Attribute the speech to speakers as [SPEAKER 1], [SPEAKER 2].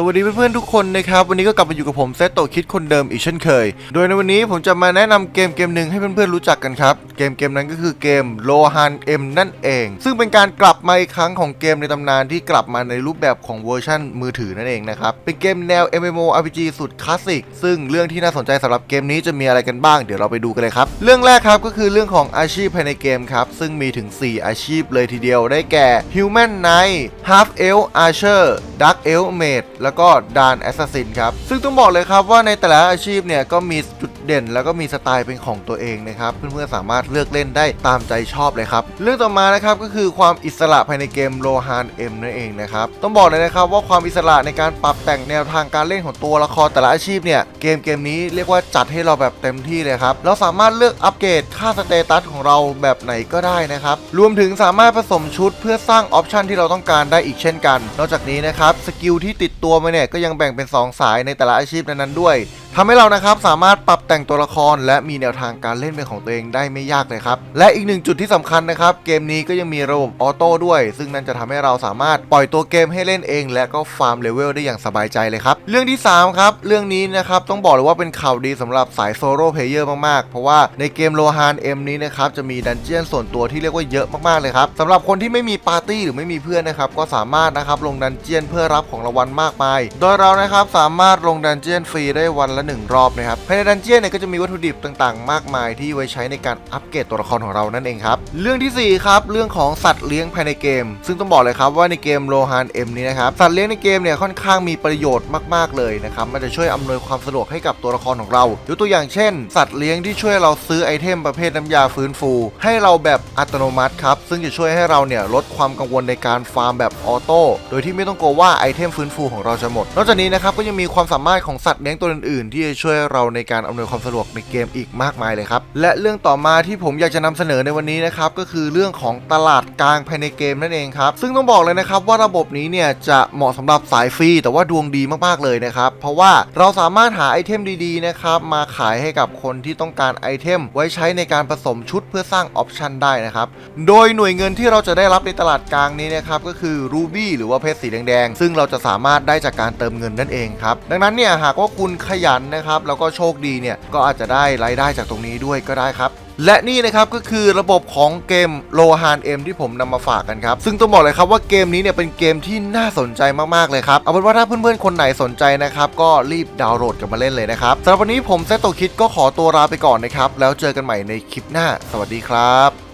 [SPEAKER 1] สวัสดีเพื่อนๆทุกคนนะครับ วันนี้ก็กลับมาอยู่กับผมเซตโตคิดคนเดิมอีกเช่นเคย โดยในวันนี้ผมจะมาแนะนำเกมเกมหนึ่งให้เพื่อนๆรู้จักกันครับ เกมเกมนั้นก็คือเกมโลฮันเอ็มนั่นเอง ซึ่งเป็นการกลับมาอีกครั้งของเกมในตำนานที่กลับมาในรูปแบบของเวอร์ชันมือถือนั่นเองนะครับ เป็นเกมแนว MMORPG สุดคลาสสิก ซึ่งเรื่องที่น่าสนใจสำหรับเกมนี้จะมีอะไรกันบ้าง เดี๋ยวเราไปดูกันเลยครับ เรื่องแรกครับก็คือเรื่องของอาชีพภายในเกมครับ ซึ่งมีถึง 4 อาชีพเลยทีเดียวได้แก่ Human Knight Half Elf Archer Dark Elf Mage แล้วก็ดานแอสซัสซินครับ ซึ่งต้องบอกเลยครับว่าในแต่ละอาชีพเนี่ยก็มีจุด เด่น แล้วก็มีสไตล์เป็นของตัวเองนะครับเพื่อนๆสามารถเลือกเล่นได้ตามใจชอบเลยครับเรื่องต่อมานะครับก็คือความอิสระภายในเกมโลฮานเอ็มนั่นเองนะครับต้องบอกเลยนะครับว่าความอิสระในการปรับแต่งแนวทางการเล่นของตัวละครแต่ละอาชีพเนี่ยเกมเกมนี้เรียกว่าจัดให้เราแบบเต็มที่เลยครับเราสามารถเลือกอัปเกรดค่าสเตตัสของเราแบบไหนก็ได้นะครับรวมถึงสามารถผสมชุดเพื่อสร้างออปชันที่เราต้องการได้อีกเช่นกัน นอกจากนี้นะครับสกิลที่ติดตัวมาเนี่ยก็ยังแบ่งเป็น 2 สายในแต่ละอาชีพนั้นๆด้วยทำให้เรานะครับสามารถปรับแต่งตัวละคร และมีแนวทางการเล่นเป็นของตัวเองได้ไม่ยากเลยครับ และอีกหนึ่งจุดที่สำคัญนะครับ เกมนี้ก็ยังมีระบบออโต้ด้วย ซึ่งนั่นจะทำให้เราสามารถปล่อยตัวเกมให้เล่นเอง และก็ฟาร์มเลเวลได้อย่างสบายใจเลยครับ เรื่องที่ 3 ครับ เรื่องนี้นะครับต้องบอกเลยว่าเป็นข่าวดีสำหรับสายโซโล่เพลเยอร์มากๆ เพราะว่าในเกมโลฮานเอ็มนี้นะครับจะมีดันเจียนส่วนตัวที่เรียกว่าเยอะมากๆเลยครับสำหรับคนที่ไม่มีปาร์ตี้หรือไม่มีเพื่อนนะครับก็สามารถนะครับลงดันเจียนเพื่อรับของรางวัลมากมาย โดยเรานะครับสามารถลงดันเจียนฟรีได้วันละหนึ่งรอบนะครับภายในดันเจียนเนี่ยก็จะมีวัตถุดิบต่างๆ มากมายที่ไว้ใช้ในการอัปเกรดตัวละครของเรานั่นเองครับเรื่องทีสี่ 4 ครับ เรื่องของสัตว์เลี้ยงภายในเกม ซึ่งต้องบอกเลยครับว่าในเกมโลฮานเอ็มนี้นะครับสัตว์เลี้ยงในเกมเนี่ยค่อนข้างมีประโยชน์มากๆเลยนะครับมันจะช่วยอำนวยความสะดวกให้กับตัวละครของเรายกตัวอย่างเช่น สัตว์เลี้ยงที่ช่วยเราซื้อไอเทมประเภทน้ำยาฟื้นฟู ให้เราแบบอัตโนมัติครับซึ่งจะช่วยให้เราเนี่ยลดความกังวลในการฟาร์มแบบออโต้โดยที่ไม่ต้องกลัวว่าไอเทมฟื้นฟูของเราจะหมด นอกจากนี้นะครับก็ยังมีความสามารถของสัตว์เลี้ยงตัวอื่นที่จะช่วยเราในการอำนวยความสะดวกในเกมอีกมากมายเลยครับ และเรื่องต่อมาที่ผมอยากจะนำเสนอในวันนี้นะครับก็คือเรื่องของตลาดกลางภายในเกมนั่นเองครับ ซึ่งต้องบอกเลยนะครับว่าระบบนี้เนี่ยจะเหมาะสำหรับสายฟรีแต่ว่าดวงดีมากๆเลยนะครับเพราะว่าเราสามารถหาไอเทมดีๆนะครับมาขายให้กับคนที่ต้องการไอเทม ไว้ใช้ในการผสมชุดเพื่อสร้างออปชันได้นะครับโดยหน่วยเงินที่เราจะได้รับในตลาดกลางนี้นะครับก็คือรูบี้หรือว่าเพชรสีแดงๆซึ่งเราจะสามารถได้จากการเติมเงินนั่นเองครับดังนั้นเนี่ยหากว่าคุณขยันนะครับแล้วก็โชคดีเนี่ยก็อาจจะได้รายได้จากตรงนี้ด้วยก็ได้ครับและนี่นะครับก็คือระบบของเกมโลฮานเอ็มที่ผมนำมาฝากกันครับ ซึ่งต้องบอกเลยครับว่าเกมนี้เนี่ยเป็นเกมที่น่าสนใจมากๆเลยครับ เอาเป็นว่าถ้าเพื่อนๆคนไหนสนใจนะครับ ก็รีบดาวน์โหลดกันมาเล่นเลยนะครับสำหรับวันนี้ผมเซตโตคิดก็ขอตัวลาไปก่อนนะครับ แล้วเจอกันใหม่ในคลิปหน้า สวัสดีครับ